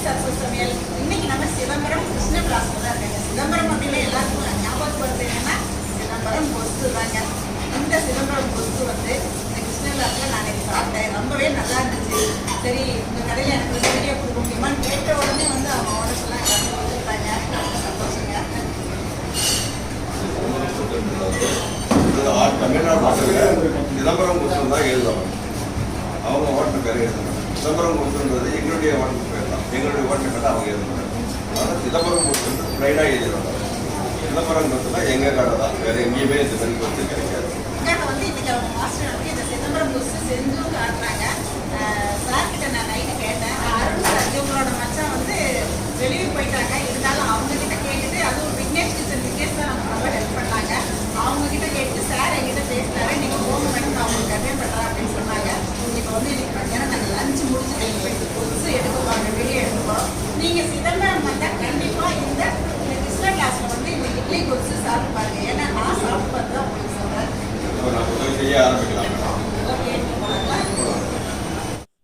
சரஸ்வதி சமையல் இன்னைக்கு நம்ம சிதம்பரம் கிருஷ்ண பிளாஸ்ல தான் இருக்காங்க சிதம்பரம் அப்படின்னா எல்லாருக்கும் ஞாபகம் வருது என்னன்னா சிதம்பரம் கொஸ்து தாங்க. இந்த சிதம்பரம் கொஸ்து வந்து இந்த கிருஷ்ண பிளாஸ்ல நான் இன்னைக்கு சாப்பிட்டேன். ரொம்பவே நல்லா இருந்துச்சு. சரி இந்த கடையில் எனக்கு ஒரு வீடியோ கொடுக்க முடியுமான்னு கேட்ட உடனே வந்து அவங்க ஆர்டர்ஸ் எல்லாம் எல்லாமே கொடுத்துருக்காங்க ரொம்ப சந்தோஷங்க இது ஆ- தமிழ்நாடு மக்களுக்கு சிதம்பரம் குற்றம் தான் எழுதுவாங்க அவங்க ஓட்டு பேர் எழுதுவாங்க சிதம்பரம் குற்றன்றது எங்களுடைய ஓட்டு பேர் தான் எங்களுடைய ஓட்டு பேர் அவங்க எழுதுவாங்க அதனால் சிதம்பரம் குற்றம் ப்ரைடாக எழுதுவாங்க சிதம்பரம் குற்றம்னா எங்கள் கடை தான் வேறு எங்கேயுமே இந்த மாதிரி கொத்து கிடைக்காது அக்காட்ட வந்து இன்னைக்கு அவங்க மாஸ்டர் வந்து இந்த சிதம்பரம் புஸ் செஞ்சும் காட்டுறாங்க சார் கிட்ட நான் நைட்டு கேட்டேன் அருண் சார் இவங்களோட மச்சான் வந்து வெளியூர் போயிட்டாங்க இருந்தாலும் அவங்க கிட்ட கேட்டுட்டு அதுவும் விக்னேஷ் கிச்சன் விக்னேஷ் தான் நமக்கு ரொம்ப ஹெல்ப் பண்ணாங்க அவங்க கிட்ட கேட்டு சார் என்கிட்ட பேசினாரு நீங்க போக மேடம் நான் உங்களுக்கு கன்வே பண்றேன் அப்படின்னு சொன்னாங்க இப்போ வந்து இன்னைக்கு மத்தியானம் நாங்கள் லஞ்ச் முடிச்சுட்டு இங்க போயிட்டு புதுசு எடுக்க போறோம் வெளியே எடுக்க போறோம் நீங்க சிதம்பரம் வந்தா கண்டிப்பா இந்த இந்த கிருஷ்ண கிளாஸ்ல வந்து இந்த இட்லி கொலுசு சாப்பிட்டு பாருங்க ஏன்னா நான் சாப்பிட்டு பார்த்து தான் உங்களுக்கு சொல்றேன் இப்போ நம்ம உதவி செய்ய ஆரம்பிக்கலாம் ஓகே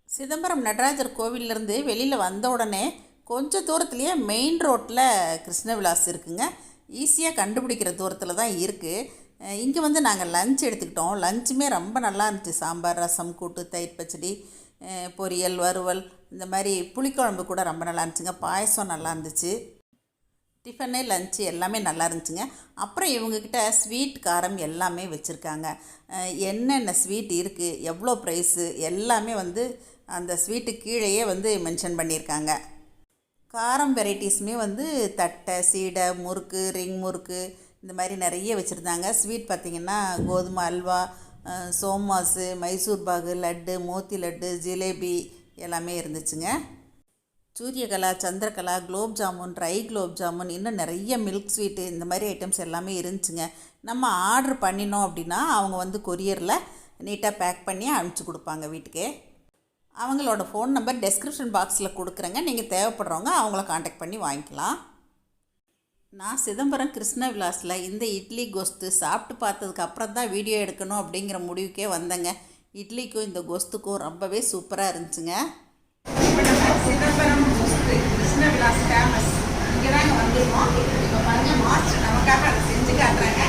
சிதம்பரம் நடராஜர் கோவிலிருந்து வெளியில் வந்த உடனே கொஞ்சம் தூரத்துலேயே மெயின் ரோட்டில் கிருஷ்ண விலாஸ் இருக்குங்க. ஈஸியாக கண்டுபிடிக்கிற தூரத்தில் தான் இருக்குது இங்கே வந்து நாங்கள் லஞ்ச் எடுத்துக்கிட்டோம். லஞ்சுமே ரொம்ப நல்லா இருந்துச்சு. சாம்பார் ரசம் கூட்டு தயிர் பச்சடி பொரியல் வறுவல் இந்த மாதிரி புளிக்குழம்பு கூட ரொம்ப நல்லா இருந்துச்சுங்க. பாயசம் நல்லா இருந்துச்சு. டிஃபனு லஞ்சு எல்லாமே நல்லா இருந்துச்சுங்க. அப்புறம் இவங்கக்கிட்ட ஸ்வீட் காரம் எல்லாமே வச்சுருக்காங்க. என்னென்ன ஸ்வீட் இருக்குது எவ்வளோ ப்ரைஸு எல்லாமே வந்து அந்த ஸ்வீட்டு கீழேயே வந்து மென்ஷன் பண்ணியிருக்காங்க. காரம் வெரைட்டிஸுமே வந்து தட்டை சீடை முறுக்கு ரிங் முறுக்கு இந்த மாதிரி நிறைய வச்சுருந்தாங்க. ஸ்வீட் பார்த்திங்கன்னா கோதுமை அல்வா அஹ் சோமாஸு மைசூர் பாகு லட்டு மோத்தி லட்டு ஜிலேபி எல்லாமே இருந்துச்சுங்க. சூரியகலா சந்திரகலா குலோப் ஜாமுன் ட்ரை குலோப் ஜாமுன் இன்னும் நிறைய மில்க் ஸ்வீட்டு இந்த மாதிரி ஐட்டம்ஸ் எல்லாமே இருந்துச்சுங்க. நம்ம ஆர்டர் பண்ணினோம் அப்படின்னா அவங்க வந்து கொரியரில் நீட்டாக பேக் பண்ணி அனுப்பிச்சி கொடுப்பாங்க வீட்டுக்கே. அவங்களோட ஃபோன் நம்பர் டெஸ்கிரிப்ஷன் பாக்ஸில் கொடுக்குறேங்க. நீங்கள் தேவைப்படுறவங்க அவங்கள காண்டாக்ட் பண்ணி வாங்கிக்கலாம். நான் சிதம்பரம் கிருஷ்ண விலாஸில் இந்த இட்லி கோஸ்து சாப்பிட்டு பார்த்ததுக்கு அப்புறம் தான் வீடியோ எடுக்கணும் அப்படிங்கிற முடிவுக்கே வந்தேங்க. இட்லிக்கும் இந்த கோஸ்துக்கும் ரொம்பவே சூப்பராக இருந்துச்சுங்க. சிதம்பரம் கிருஷ்ண விலாஸ் ஃபேமஸ் இங்கே தாங்க வந்திருக்கோம். இப்போ பாருங்க மாஸ்டர் நமக்காக அதை செஞ்சு காட்டுறாங்க.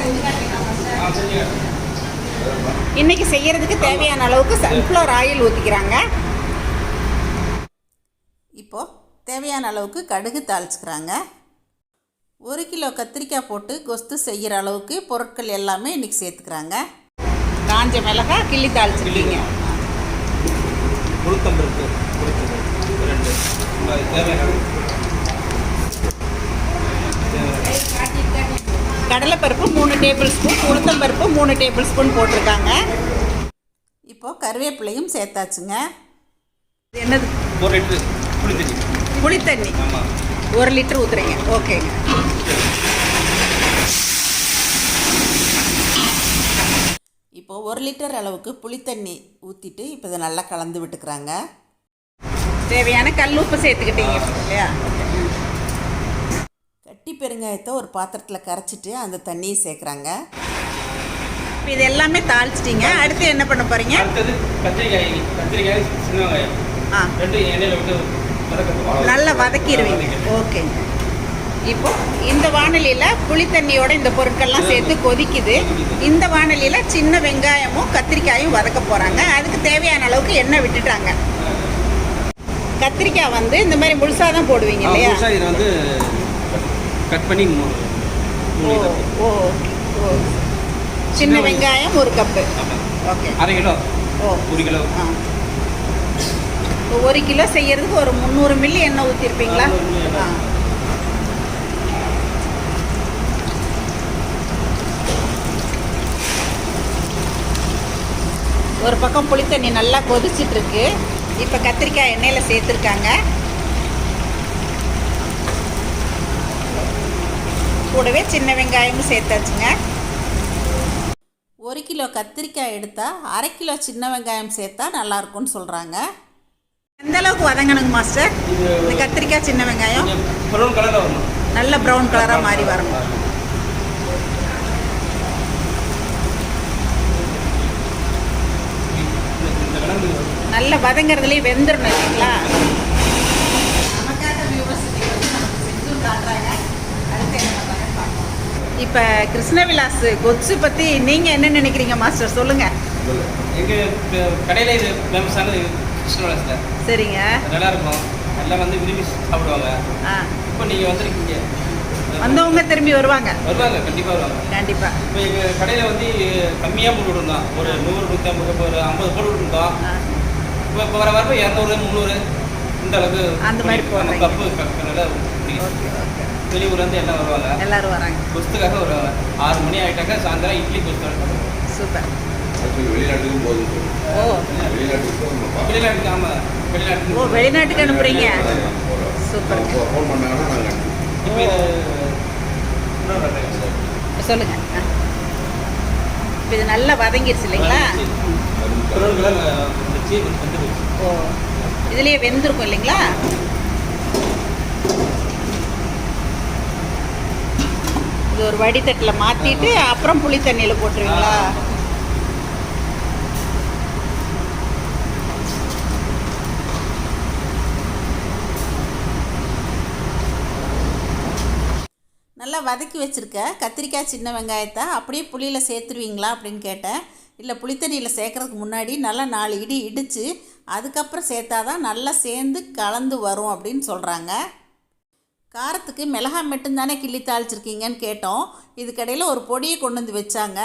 செஞ்சு காட்டுறீங்களா மாஸ்டர் இன்னைக்கு செய்யறதுக்கு தேவையான அளவுக்கு சன்ஃப்ளவர் ஆயில் ஊற்றிக்கிறாங்க இப்போது தேவையான அளவுக்கு கடுகு தாளிச்சுக்கிறாங்க. ஒரு கிலோ கத்திரிக்காய் போட்டு கொஸ்து செய்கிற அளவுக்கு பொருட்கள் எல்லாமே இன்றைக்கி சேர்த்துக்கிறாங்க. காஞ்ச மிளகா கிள்ளி தாளிச்சிருக்கீங்க. தேவையான கடலைப்பருப்பு மூணு டேபிள் ஸ்பூன் உளுத்தம்பருப்பு மூணு டேபிள் ஸ்பூன் போட்டிருக்காங்க. இப்போது கருவேப்பிலையும் சேர்த்தாச்சுங்க. இது என்னது? ஒரு லிட்டரு புளித்தண்ணி ஆமாம் ஒரு லிட்டர் ஊற்றுறீங்க ஓகேங்க. இப்போது ஒரு லிட்டர் அளவுக்கு புளித்தண்ணி ஊற்றிட்டு இப்போ இதை நல்லா கலந்து விட்டுக்கிறாங்க. தேவையான கல் உப்பு சேர்த்துக்கிட்டீங்க. இல்லையா? கட்டி பெருங்காயத்தை ஒரு பாத்திரத்தில் கரைச்சிட்டு அந்த தண்ணியை சேர்க்குறாங்க. இப்போ இது எல்லாமே தாளிச்சிட்டீங்க. அடுத்து என்ன பண்ண போறீங்க? அடுத்தது கத்திரிக்காய் கத்திரிக்காய் சின்ன வெங்காயம். ஆ. ரெண்டு எண்ணெயில் விட்டு வதக்கணும் நல்லா வதக்கிடுவீங்க ஓகேங்க இப்போ இந்த வானலியில் புளித்தண்ணியோட இந்த பொருட்கள்லாம் சேர்த்து கொதிக்குது. இந்த வானலியில் சின்ன வெங்காயமும் கத்திரிக்காயும் வதக்க போகிறாங்க அதுக்கு தேவையான அளவுக்கு எண்ணெய் விட்டுட்டாங்க. கத்திரிக்காய் வந்து இந்த மாதிரி முழுசாக தான் போடுவீங்க இல்லையா? இதை வந்து கட் பண்ணி ஓ. ஓ சின்ன வெங்காயம் ஒரு கப்பு. ஓகே. அரை கிலோ. ஓ. ஒரு கிலோ. ஒரு கிலோ செய்யறதுக்கு ஒரு முந்நூறு மில்லி எண்ணெய் ஊற்றிருப்பீங்களா ஆ, 300 ml. ஆ. ஒரு பக்கம் புளித்தண்ணி நல்லா கொதிச்சிட்டு இருக்கு. இப்போ கத்திரிக்காய் எண்ணெயில் சேர்த்துருக்காங்க. கூடவே சின்ன வெங்காயமும் சேர்த்தாச்சுங்க. ஒரு கிலோ கத்திரிக்காய் எடுத்தால் அரை கிலோ சின்ன வெங்காயம் சேர்த்தா நல்லாயிருக்கும்னு சொல்கிறாங்க எந்த அளவுக்கு வதங்கணுங்க மாஸ்டர்? இந்த கத்திரிக்காய் சின்ன வெங்காயம்? நல்ல ப்ரௌன் கலராக மாறி வரணும் கிழங்கு நல்ல வதங்குறதுலேயே வெந்துடணும் இல்லைங்களா? இப்போ கிருஷ்ணவிலாஸ் கொச்சு பற்றி நீங்கள் என்ன நினைக்கிறீங்க மாஸ்டர்? சொல்லுங்கள் எங்கள் கடையில் இது ஃபேமஸானது கிருஷ்ணவாசத்தில் சரிங்க. நல்லா இருக்கும் எல்லாம் வந்து விரும்பி சாப்பிடுவாங்க. ஆ. இப்போ நீங்கள் வந்திருக்கீங்க. வந்தவங்க திரும்பி வருவாங்க. வருவாங்க கண்டிப்பாக வருவாங்க. கண்டிப்பாக இப்போ எங்கள் கடையில் வந்து கம்மியாக போட்டு விட்டுருந்தோம் ஒரு நூறு நூற்றி ஐம்பது ஒரு ஐம்பது போட்டு விட்டுருந்தோம் இப்போ இப்போ வர வரப்போ இரநூறு முந்நூறு இந்த அளவுக்கு அந்த மாதிரி. கப்பு க- நல்லா ஓகே. வெளியூர்லேருந்து எல்லாம் வருவாங்க. எல்லாரும் வராங்க. கொஸ்துக்காக வருவாங்க ஆறு மணி ஆகிட்டாக்கா சாயந்தரம் இட்லி கொஸ்து சூப்பர். ஆக்சுவலி வெளிநாட்டுக்கும் போதும். ஓ. பார்க்கலாம். வெளிநாட்டுக்கு ஆமாம் ஓ வெளிநாட்டுக்கு வெளிநாட்டுக்கு அனுப்புறீங்க. அவங்க ஃபோன் பண்ணாங்கன்னா நாங்கள். இப்போ இது. சொல்லுங்க. நல்லா வதங்கிருச்சு இல்லைங்களா? ஓ. இதுலயே வெந்திருக்கும் இல்லைங்களா? இது ஒரு வடித்தட்டில் மாற்றிட்டு அப்புறம் புளி தண்ணியில் போட்டுருவீங்களா? நல்லா வதக்கி வச்சுருக்க. கத்திரிக்காய் சின்ன வெங்காயத்தை அப்படியே புளியில் சேர்த்துருவீங்களா அப்படின்னு கேட்டேன். இல்லை புளித்தண்ணியில் சேர்க்கறதுக்கு முன்னாடி நல்லா நாலு இடி இடித்து அதுக்கப்புறம் சேர்த்தாதான் நல்லா சேர்ந்து கலந்து வரும் அப்படின்னு சொல்கிறாங்க காரத்துக்கு மிளகாய் மட்டும்தானே கிள்ளி தாளிச்சிருக்கீங்கன்னு கேட்டோம். இதுக்கடையில் ஒரு பொடியை கொண்டு வந்து வச்சாங்க.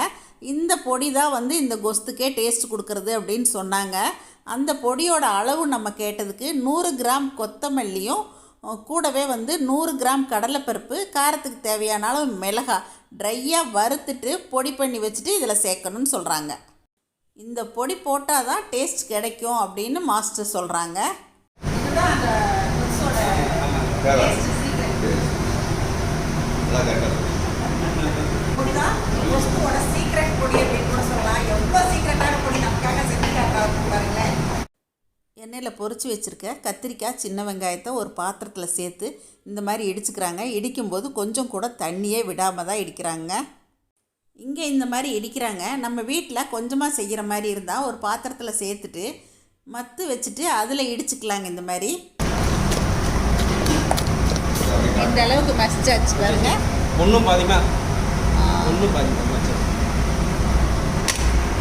இந்த பொடி தான் வந்து இந்த கொஸ்துக்கே டேஸ்ட் கொடுக்குறது அப்படின்னு சொன்னாங்க. அந்த பொடியோட அளவு நம்ம கேட்டதுக்கு நூறு கிராம் கொத்தமல்லியும் கூடவே வந்து நூறு கிராம் கடலைப்பருப்பு காரத்துக்கு தேவையான அளவு மிளகாய் ட்ரையாக வறுத்துட்டு பொடி பண்ணி வச்சுட்டு இதில் சேர்க்கணும்னு சொல்கிறாங்க இந்த பொடி போட்டால் தான் டேஸ்ட் கிடைக்கும் அப்படின்னு மாஸ்டர் சொல்கிறாங்க இதுதான் அந்த நல்லா கரெக்டாக சீக்ரெட் பொடி அப்படின்னு கூட சொல்லலாம் எவ்வளோ சீக்ரெட்டான பொடி நமக்காக செஞ்சு பாருங்களேன். எண்ணெயில் பொரிச்சு வச்சுருக்க கத்திரிக்காய் சின்ன வெங்காயத்தை ஒரு பாத்திரத்தில் சேர்த்து இந்த மாதிரி இடிச்சுக்கிறாங்க. இடிக்கும்போது கொஞ்சம் கூட தண்ணியே விடாமல் தான் இடிக்கிறாங்க. இங்கே இந்த மாதிரி இடிக்கிறாங்க. நம்ம வீட்டில் கொஞ்சமாக செய்கிற மாதிரி இருந்தால் ஒரு பாத்திரத்தில் சேர்த்துட்டு மத்து வச்சுட்டு அதில் இடிச்சுக்கலாங்க இந்த மாதிரி. இந்த அளவுக்கு மசிச்சாச்சு பாருங்க. ஒன்றும் பாதிமா. ஒன்றும் பாதிமா.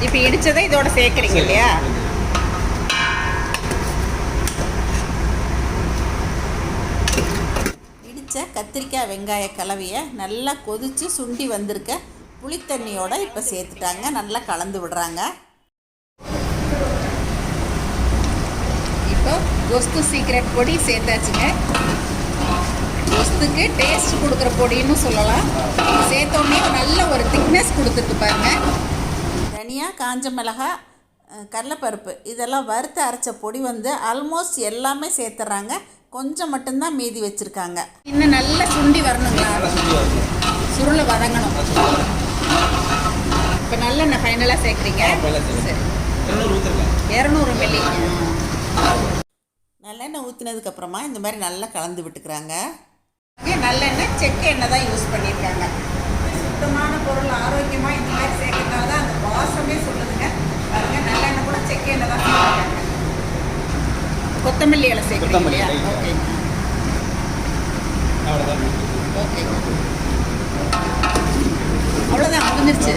இப்போ இடிச்சதை இதோட சேர்க்குறீங்க இல்லையா? இடித்த கத்திரிக்காய் வெங்காய கலவையை நல்லா கொதித்து சுண்டி வந்திருக்க புளித்தண்ணியோட இப்போ சேர்த்துட்டாங்க. நல்லா கலந்து விடுறாங்க. இப்போ கொஸ்து சீக்ரெட் பொடி சேர்த்தாச்சுங்க. கொஸ்துக்கு டேஸ்ட் கொடுக்குற பொடின்னு சொல்லலாம். சேர்த்தோடனே நல்ல ஒரு திக்னஸ் கொடுத்துட்டு பாருங்க. தனியாக காஞ்ச மிளகா கடலைப்பருப்பு இதெல்லாம் வறுத்து அரைச்ச பொடி வந்து ஆல்மோஸ்ட் எல்லாமே சேர்த்துறாங்க. கொஞ்சம் மட்டும்தான் மீதி வச்சுருக்காங்க. இன்னும் நல்லா சுண்டி வரணுங்களா? சுருளை வதங்கணும். இப்போ நல்லெண்ணெய் ஃபைனலாக சேர்க்குறீங்க. சரி. இரநூறு மில்லி நல்லெண்ணெய் ஊற்றினதுக்கப்புறமா இந்த மாதிரி நல்லா கலந்து விட்டுக்கிறாங்க. நல்லெண்ணெய் செக்கு எண்ணெய் தான் யூஸ் பண்ணியிருக்காங்க. சுத்தமான பொருள் ஆரோக்கியமாக இந்த மாதிரி சேர்க்கறதுனால தான் அந்த வாசமே சொல்லுதுங்க. பாருங்க நல்லெண்ணெய் கூட செக்கு எண்ணெய் தான் சேர்க்குறாங்க. கொத்தமல்லி இலை சேர்க்குறீங்க இல்லையா. ஓகே. அவ்வளோதான் ஓகே. அவ்வளோதான் முடிஞ்சிருச்சு.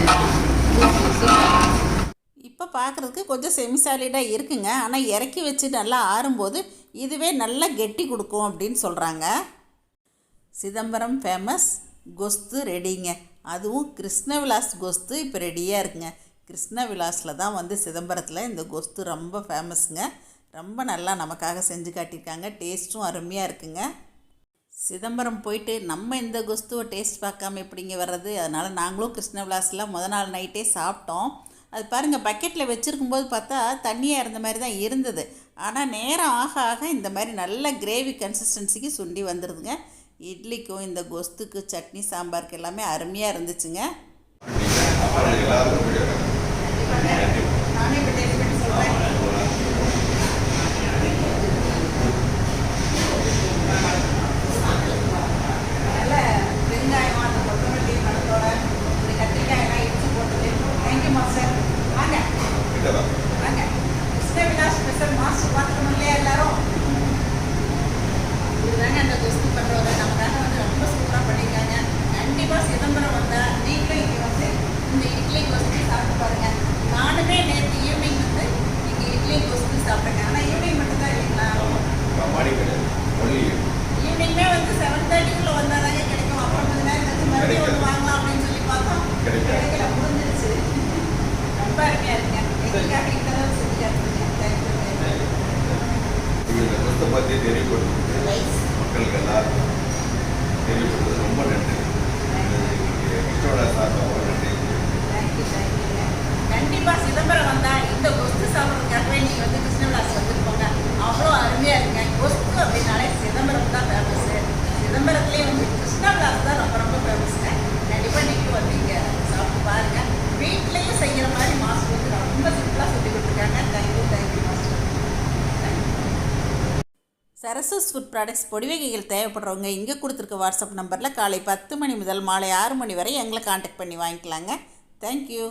இப்போ பார்க்குறதுக்கு கொஞ்சம் செமிசாலிடாக இருக்குங்க. ஆனால் இறக்கி வச்சு நல்லா ஆறும்போது இதுவே நல்லா கெட்டி கொடுக்கும் அப்படின்னு சொல்கிறாங்க சிதம்பரம் ஃபேமஸ் கொஸ்து ரெடிங்க. அதுவும் கிருஷ்ணவிலாஸ் கொஸ்து இப்போ ரெடியாக இருக்குங்க. கிருஷ்ணவிலாஸில் தான் வந்து சிதம்பரத்தில் இந்த கொஸ்து ரொம்ப ஃபேமஸுங்க ரொம்ப நல்லா நமக்காக செஞ்சு காட்டியிருக்காங்க. டேஸ்ட்டும் அருமையாக இருக்குங்க. சிதம்பரம் போயிட்டு நம்ம இந்த கொஸ்துவை டேஸ்ட் பார்க்காம எப்படிங்க வர்றது? அதனால் நாங்களும் கிருஷ்ணவிலாஸில் முத நாள் நைட்டே சாப்பிட்டோம். அது பாருங்கள் பக்கெட்டில் வச்சுருக்கும்போது பார்த்தா தண்ணியாக இருந்த மாதிரி தான் இருந்தது. ஆனால் நேரம் ஆக ஆக இந்த மாதிரி நல்ல கிரேவி கன்சிஸ்டன்சிக்கு சுண்டி வந்துடுதுங்க இட்லிக்கும் இந்த கொஸ்துக்கு சட்னி சாம்பாருக்கு எல்லாமே அருமையாக இருந்துச்சுங்க அப்புறம் எல்லாருக்கும் பிடிக்கும். நானே இப்போ டேஸ்ட் பண்ணி சொல்கிறேன் நல்ல வெங்காயம் அந்த கொத்தமல்லி பழத்தோட இப்படி கத்திரிக்காய் எல்லாம் இடிச்சு போட்டுட்டு தேங்க்யூ மாஸ்டர் வாங்க கிட்ட வா. வாங்க கிருஷ்ணவிலாஸ் ஸ்பெஷல் மாஸ்டர் பார்த்துக்கணும் இல்லையா எல்லாரும் இதுதாங்க அந்த கொஸ்து பண்ணுறவங்க நமக்காக வந்து ரொம்ப சூப்பராக பண்ணியிருக்காங்க கண்டிப்பாக சிதம்பரம் வந்தால் பாருங்க நானுமே நேற்று ஈவினிங் வந்து இங்கே இட்லி கொஸ்து சாப்பிட்டேங்க ஆனால் ஈவினிங் மட்டும் தான் இல்லைங்களா மார்னிங் கிடையாது ஒன்லி ஈவினிங்மே வந்து செவன் தேர்ட்டிக்குள்ளே கிடைக்கும். அப்புறம் கொஞ்ச நேரம் கழிச்சு மறுபடியும் ஒன்று வாங்கலாம் அப்படின்னு சொல்லி பார்த்தோம். கிடைக்கல முடிஞ்சிருச்சு. ரொம்ப அருமையாக இருக்குங்க எங்களுக்காக இந்த பற்றி தெரியப்படுத்துறது மக்களுக்கு எல்லாருக்கும் ரொம்ப நன்றி. சார்பாக ரொம்ப நன்றி. கண்டிப்பாக சிதம்பரம் வந்தால் இந்த கொஸ்து சாப்பிட்றதுக்காகவே நீங்கள் வந்து கிருஷ்ணவிலாஸ் வந்துட்டு போங்க. அவ்வளோ அருமையாக இருக்குங்க. கொஸ்து அப்படின்னாலே சிதம்பரம் தான் ஃபேமஸு சிதம்பரத்துலேயும் வந்து கிருஷ்ணவிலாஸ் தான் ரொம்ப ரொம்ப ஃபேமஸுங்க கண்டிப்பாக நீங்கள் வந்து இங்கே சாப்பிட்டு பாருங்கள் வீட்லேயும் செய்கிற மாதிரி மாஸ்டர் வந்து ரொம்ப சிம்பிளாக சொல்லி கொடுத்துருக்காங்க. Thank you thank you master food products பொடிவகைகள் தேவைப்படுறவங்க இங்கே கொடுத்துருக்க வாட்ஸ்அப் நம்பரில் காலை பத்து மணி முதல் மாலை ஆறு மணி வரை எங்களை காண்டாக்ட் பண்ணி வாங்கிக்கலாங்க. தேங்க்யூ